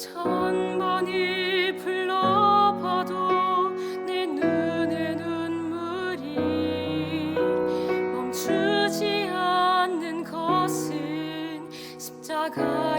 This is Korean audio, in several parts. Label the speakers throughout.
Speaker 1: 천번이 불러봐도 내 눈에 눈물이 멈추지 않는 것은 십자가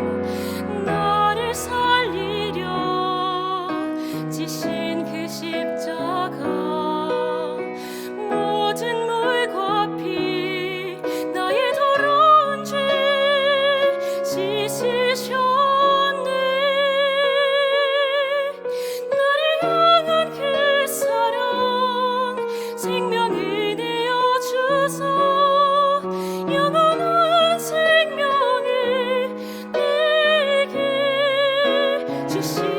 Speaker 1: 我。 내